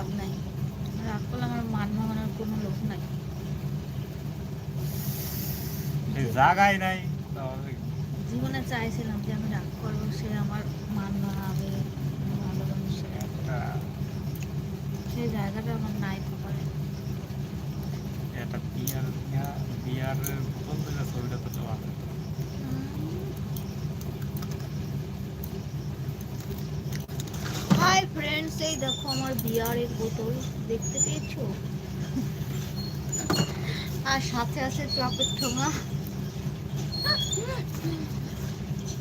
লাভ নাই। রাগ করলে আমার মান ভাঙানোর কোনো লোক নাই। এই নাই জীবনে চাইছিলাম যে আমি রাগ করব সে আমার মান ভাঙাবে ভালো মানুষের একটা সেই জায়গাটা আমার নাই কপালে একটা বিয়ার বোতল থেকে ছবিটা তো দেওয়া এই দেখো আমার বিয়ারের বোতল দেখতে পেয়েছ? আর সাথে আছে চপের ঠোঙা।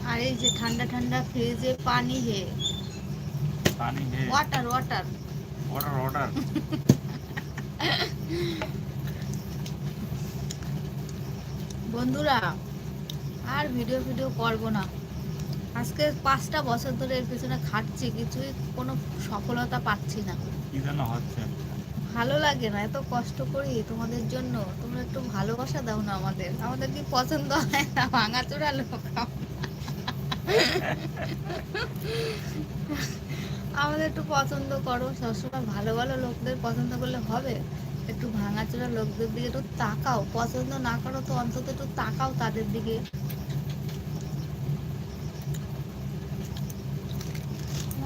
আর এই যে ঠান্ডা ঠান্ডা ফ্রিজে পানি হে। পানি হে। ওয়াটার ওয়াটার অর্ডার অর্ডার বন্ধুরা আর ভিডিও ভিডিও করব না। আজকে পাঁচটা বছর ধরে এর পিছনে খাটছি কিছুই কোনো সফলতা পাচ্ছি না। ভালো লাগে না এত কষ্ট করি তোমাদের জন্য। তোমরা একটু ভালোবাসা দাও না আমাদের। আমাদের কি পছন্দ হয় না? ভাঙাচোরা লোক আমাদের একটু পছন্দ করো সবসময় ভালো ভালো লোকদের পছন্দ করলে হবে। একটু ভাঙাচোরা লোকদের দিকে একটু তাকাও। পছন্দ না করো তো অন্তত একটু তাকাও তাদের দিকে।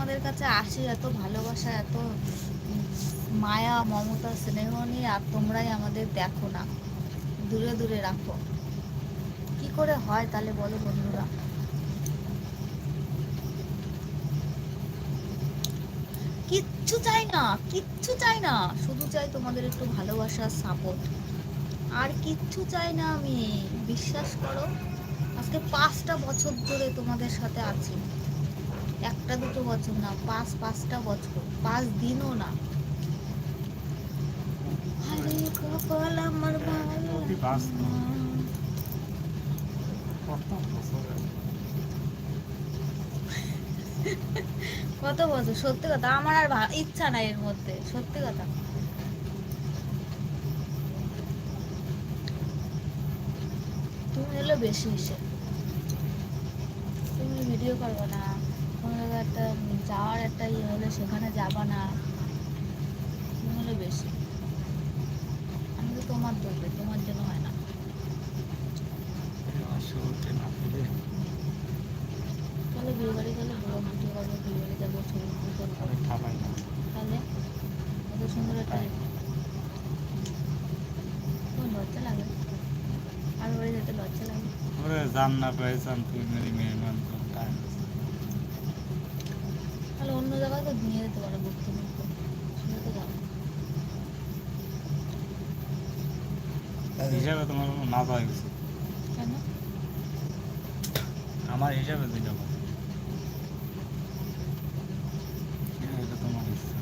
তোমাদের কাছে আসি, এত ভালোবাসা, এত মায়া, মমতা, স্নেহ নিয়ে আর তোমরাই আমাদের দেখো না। দূরে দূরে রাখো। কি করে হয় তাহলে বলো বন্ধুরা? কিচ্ছু চাই না, কিচ্ছু চাই না। শুধু চাই তোমাদের একটু ভালোবাসা সাপোর্ট আর কিচ্ছু চাই না আমি, বিশ্বাস করো। আজকে পাঁচটা বছর ধরে তোমাদের সাথে আছি। একটা দুটো বছর না পাঁচ পাঁচটা বছর পাঁচ দিনও না। আরে কপাল আমার ভালো অতি বাস্তব। না। কত বছর? সত্যি কথা আমার আর ইচ্ছা নাই এর মধ্যে সত্যি কথা। তুমি হলো বেশি হিসেবে। তুমি ভিডিও করবে না। কোনো একটা যাওয়ার একটা ইয়ে হলে সেখানে যাবা না। তুমি হলো বেশি। আমি তো তোমার বলবে তোমার জন্য হয় না। না বিয়ে বাড়ি গেলে বড় ভিডিও করব বিয়ে বাড়ি যাব ছবি তাহলে? এত সুন্দর একটা লজ্জা লাগে? আর বাড়ি যেতে লজ্জা লাগে? জান না পেয়েছেন তুই মেরি মেহমান তো টাইম তাহলে অন্য জায়গায় তো নিয়ে যেতে পারো হিসাবে তোমার না পাওয়া গেছে। কেন? আমার হিসাবে কথা হ্যাঁ, এটা তোমার ইচ্ছা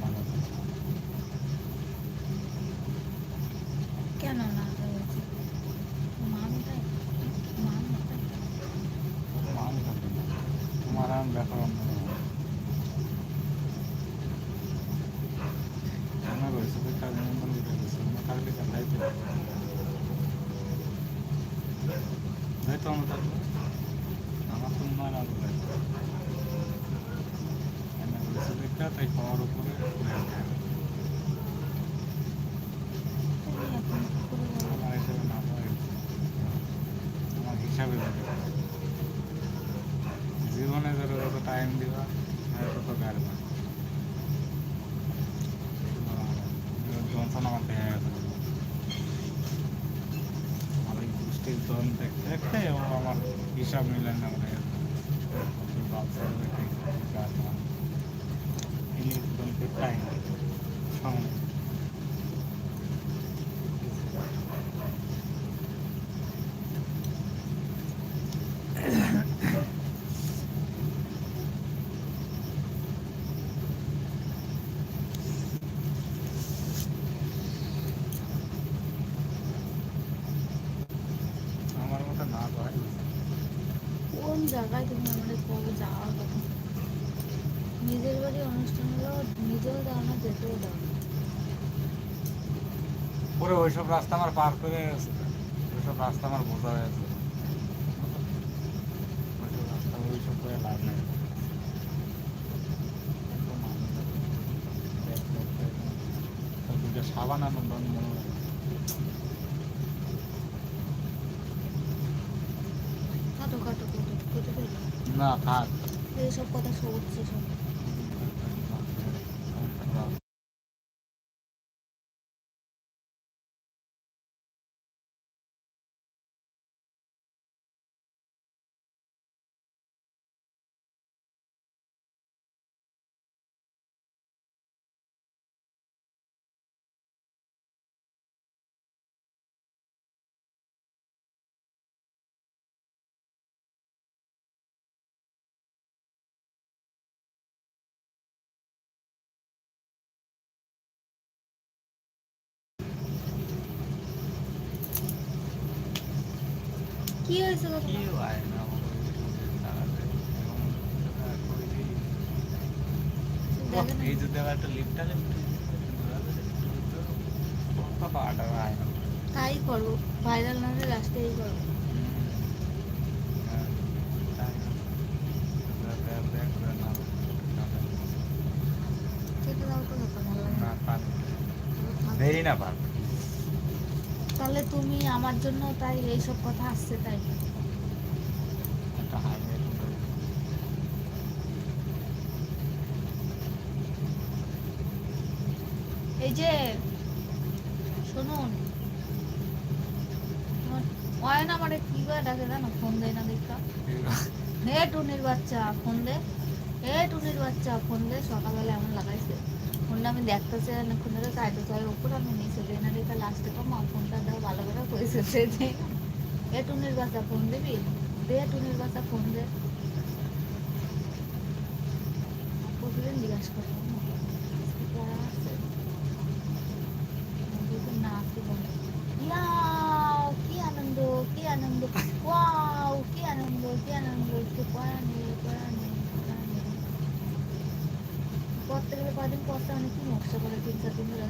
ভালো কথা। কেন না এটা বলছি মানটাই মানটাই মান থাকে না। তোমার আমি ব্যাকরণ আমার রয়েছে তুই কাজ নিমন্ত্রণ দিতে গেছে আমার কালকে কাটাই তো যাইতো আমরা থাকব আমার তো মনে হয় না আলু যাইতো এনে রয়েছে দেখা তাই খাওয়ার উপরে ঘুরে আসতে হবে। তুমি এখন কি করে বলো? আমার হিসাবে না পাওয়া গেছে আমার হিসাবে যাবে জীবনে যত যত টাইম দিবা আর তত গাড়বা জনসন আমার দেখা গেছে জন দেখতে দেখতে ও আমার হিসাব মিলেন না জনকে টাইম জায়গায় তুমি আমাদের কবে যাওয়ার কথা। নিজের বাড়ি অনুষ্ঠান হলো, নিজেও দাও না, যেতেও দাও পরে ওইসব রাস্তা আমার পার করে ওইসব রাস্তা আমার বোঝা হয়েছে ওইসব রাস্তা করে লাভ সাবান আনন্দ, মনে হয়। না থাক এইসব কথা শুনছি সব কি হয়েছে গো কি না? এই যদি আবার একটা লিফট আছে কত আটা তাই করো ভাইরাল না হলে লাস্টে এই করো হ্যাঁ, তাই না। ব্যাক তাহলে তুমি আমার জন্য তাই এইসব কথা আসছে তাই? এই যে শুনুন। অয়ন আমার কি করে ডাকে জানো? ফোন দেয় না দেখা হে টুনির বাচ্চা ফোন দে। হে টুনির বাচ্চা ফোন দে সকালবেলা এমন লাগাইছে। ফোনটা আমি দেখতেছি ফোন ধরে চাইতে চাই ওপর, আমি নিচে দিই না দেখা লাস্টে কমা ফোনটা দাও ভালো করে কইছে সে যে। হে টুনির বাচ্চা ফোন দিবি? দে টুনির বাচ্চা ফোন দে। প্রতিদিন জিজ্ঞাসা করব না আজকে। কি আনন্দ কি আনন্দ। ওয়াও, কি আনন্দ কি আনন্দ, একটু পড়ানি পড়ানি পড়তে গেলে কদিন পড়তে অনেক কি নকশা করে, তিন চার দিন ধরে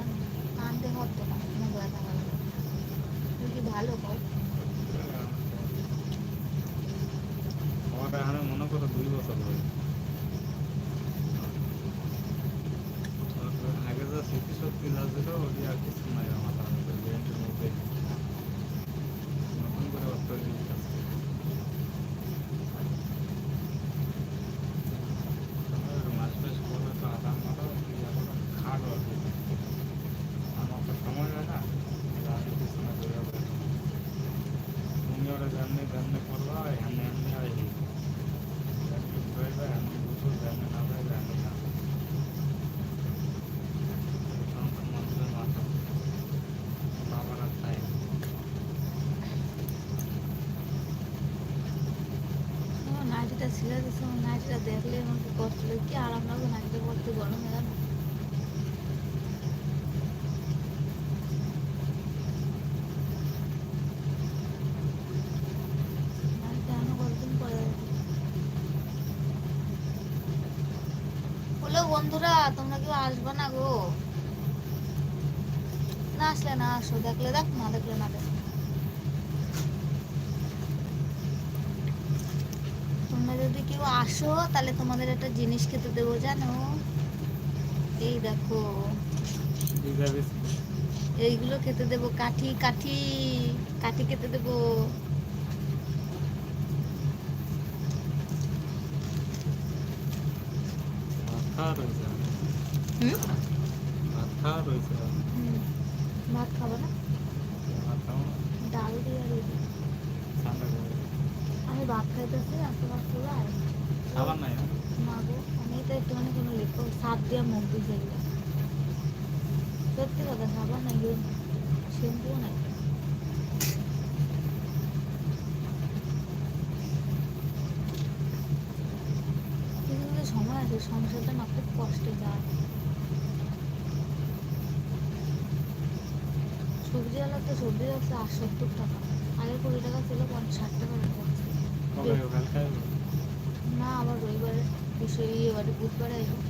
আনতে হতো না ব্যথা ভালো তুই কি ভালো কর? মনে করো দুই বছর আগে যা স্মৃতিশক্তি যা ছিল আর কিছু নাই আমার মাথার মধ্যে ব্রেনটির মধ্যে নতুন করে অর্থ জিনিস আছে তারপর মাস টাস করবে তো আদাম মারো ইয়া করো খাটো আর কি আমার তো সময় হয় না রাতে বিছানা করে হবে তুমি ওরা জানলে জানলে করবা এমনি এমনি হয় হয়ে যায় এমনি বুঝো জানলে না হয় জানলে না তখন মানুষের মাথা বাবার আর তাই আমার দিচ্ছে আমার নাইটিটা দেখলে আমার কি কষ্ট লাগে কি আরাম লাগবে নাইটিটা পড়তে গরমে পরে হলো বন্ধুরা, তোমরা কেউ আসবে না গো। না আসলে না আসো, দেখলে দেখ, না দেখলে না দেখ তোমরা যদি কেউ আসো তাহলে তোমাদের একটা জিনিস খেতে দেবো জানো? এই দেখো। এইগুলো খেতে দেবো কাঠি কাঠি কাঠি খেতে দেবো। ভাত খাব না? ডাল দিয়ে আমি ভাত খাইতেছি আস্তে আস্তে খাবার নাই হ্যাঁ? মাগো আমি তো একটুখানি কোনো লেখো সাপ দিয়ে মুখ দিয়েছে সত্যি কথা খাবার নাই নাই। সময় আছে সংসারটা না খুব কষ্টে যায়। সবজি আট সত্তর টাকা। আগে কুড়ি টাকা ছিল পঞ্চাশ ষাট টাকা? না আবার রবিবারে বুধবারে আসব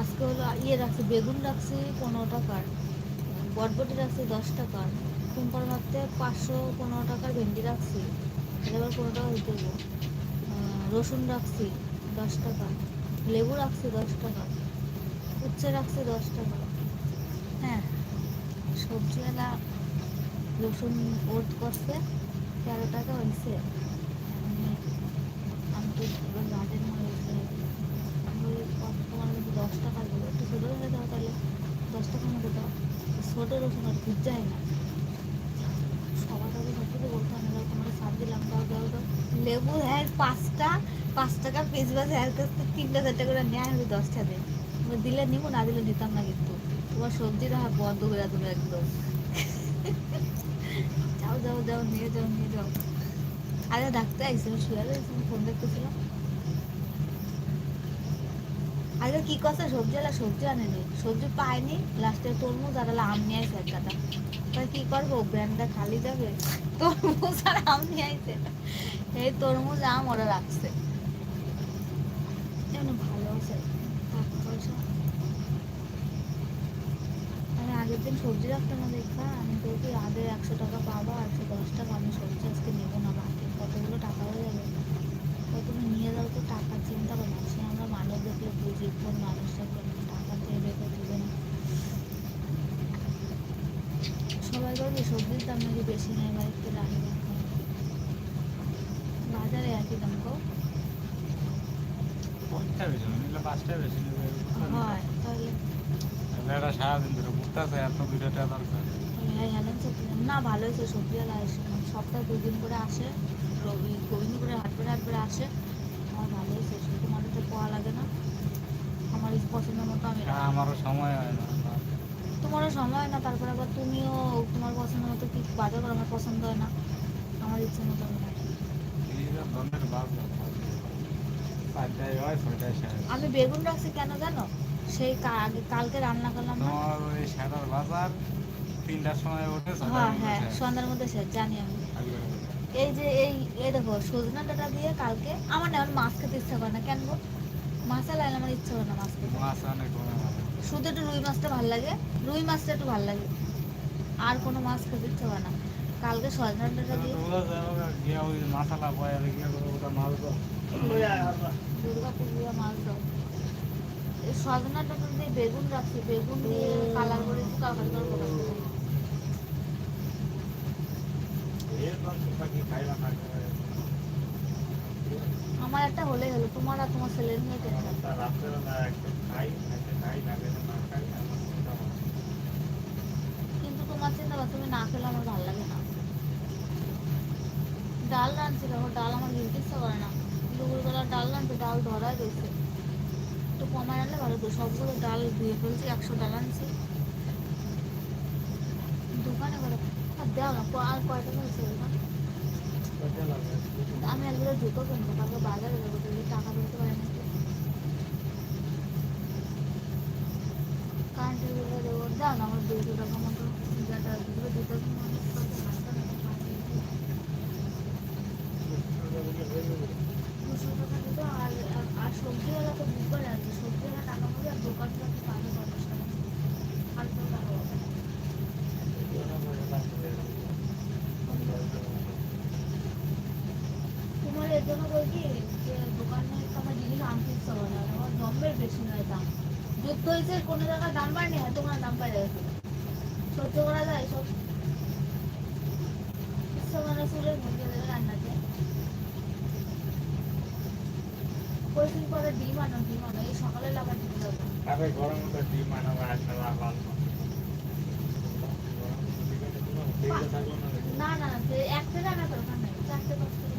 আজকে হলো ইয়ে রাখছি বেগুন রাখছি পনেরো টাকার। বটবটি রাখছি দশ টাকার। কুম্পার ভাবতে পাঁচশো পনেরো টাকার ভেন্ডি রাখছি। এবার পনেরো টাকা হইতে দেবো রসুন রাখছি দশ টাকা। লেবু রাখছি দশ টাকা। উচ্ছে রাখছি দশ টাকা। হ্যাঁ সবজিওয়ালা রসুন ওট করছে, তেরো টাকা হয়েছে আমি আমি তো এবার গার্ডেন হয়েছে দশ টাকা দেবো একটু ছোটো হয়ে দাও তাহলে। দশ টাকার মধ্যে দাও। ছোটো রসুন আর ঠিক যায় না। সবার আগে সত্যি বলতে আমি দাও তোমার সার দিলাম, দাও দাও দাও। লেবু হ্যাঁ পাঁচটা, পাঁচ টাকার পিস বাজে হ্যাঁ কাছ থেকে তিনটা, চারটা করে নেয় আমি দশটা দেয় দিলে নিবো, না দিলে নিতাম না কিন্তু। তোমার সবজিটা বন্ধ করে দেবো একদম। যাও যাও যাও, নিয়ে যাও নিয়ে যাও। আরে ডাক্তার আইসি শুয়ে ফোন দেখতেছিলাম আগে কি করছে? সবজি আলা, সবজি আনেনি। সবজি পায়নি লাস্টে তরমুজ আর আম নিয়ে আইসে এক গাদা তাই কি করব? ব্র্যান্ডটা খালি যাবে। তরমুজ আর আম নিয়ে আইসে এই তরমুজ, আম ওরা রাখছে। ভালো আছে। পয়সা। আগের দিন সবজি রাখতাম না দেখা। আমি কি আগে একশো টাকা পাবা একশো দশ টাকা আমি সবজি আজকে নেব না বাকি কতগুলো টাকা হয়ে যাবে? তো তুমি নিয়ে যাও তো টাকা চিন্তা করো না সে আমরা মানব দেখলে বুঝি কোন মানুষটা কেমন টাকা দিয়ে রেখে দেবে না। সবাই বলবে সবজির দাম নাকি বেশি নেয় বাড়িতে রাখি রাখা বাজারে একই দাম কো হয় তাহলে। সারাদিন ধরে এত দরকার হ্যাঁ না ভালো হয়েছে সবজিওয়ালা আসে সপ্তাহে দুদিন করে আসে রবি গোবিন্দ করে হাট করে হাট করে আসে। আমার ভালো হয়েছে পোয়া লাগে না। আমার পছন্দ মতো আমি আমারও সময় হয় না তোমারও সময় হয় না তারপরে আবার তুমিও তোমার পছন্দ মতো কি বাজার করো আমার পছন্দ হয় না। আমার ইচ্ছে মতো আমি আমি বেগুন রাখছি কেন জানো? সেই আগে- কালকে রান্না করলাম তোমার ওই সাদার বাজার তিনটার সময় ওঠে হ্যাঁ হ্যাঁ সন্ধ্যার মধ্যে শেষ জানি আমি। এই যে এই এই দেখো সজনা ডাটা দিয়ে কালকে আমার না মাছ খেতে ইচ্ছা করে না কেন গো? মাছ লাইলে আমার ইচ্ছা করে না মাছ খেতে। মাছ অনেক শুধু একটু রুই মাছটা ভালো লাগে রুই মাছটা একটু ভালো লাগে। আর কোনো মাছ খেতে ইচ্ছা করে না। কালকে সজনা ডাটা দিয়ে মাছ দাও। দুর্গাপুর দিয়ে মাছ দাও। সজনা বেগুন রাখছি, বেগুন দিয়ে কালার আমার একটা হলেই হলো, তোমার আর তোমার ছেলের নিয়ে কিন্তু তোমার চিন্তা করো, তুমি না খেলে আমার ভালো লাগে না। ডাল রাঁধছি দেখো, ডাল আমার ইচ্ছা করে না। দুপুরবেলা ডাল রাঁধছি, ডাল ধরাই রয়েছে। একটু কমায় আনলে ভালো তো সবগুলো ডাল ধুয়ে ফেলছি, একশো ডাল আনছি। দোকানে করে আর দেও না আর কয়টা হয়েছে আমি একবারে জুতো কিনবো তারপর বাজারে যাব টাকা দিতে পারে কারেন্টের দেবো। দাও না, আমার দুশো টাকা মতো যেটা জুতো কিনবো। দুশো টাকা দিতো আর, আর- তো বুধবার আছে সবজিওয়ালা টাকা পাবে আর দোকানদার তো পাবে পঞ্চাশ টাকা আর তো টাকা পাবে না। তোমার এর জন্য বই যে দোকানে আমার জিনিস আনতে ইচ্ছা করে না আমার দমের বেশি নয় দাম। যুদ্ধ হয়েছে কোনো জায়গায় দাম বাড়নি হয়তো তোমার দাম বেড়ে গেছে সহ্য করা যায় সব ইচ্ছা মানে চুলের মধ্যে দেবে রান্নাতে। কয়েকদিন পরে ডিম আনো ডিম আনো এই সকালে ডিম আরে গরম লাল না। না না সে একটা রান্না দরকার নেই চারটে পাঁচটা।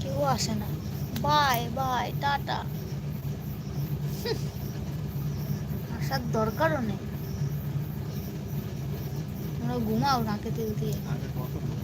কেউ আসে না। Bye bye tata. আসার দরকারও নেই। তোমরা ঘুমাও নাকে তেল দিয়ে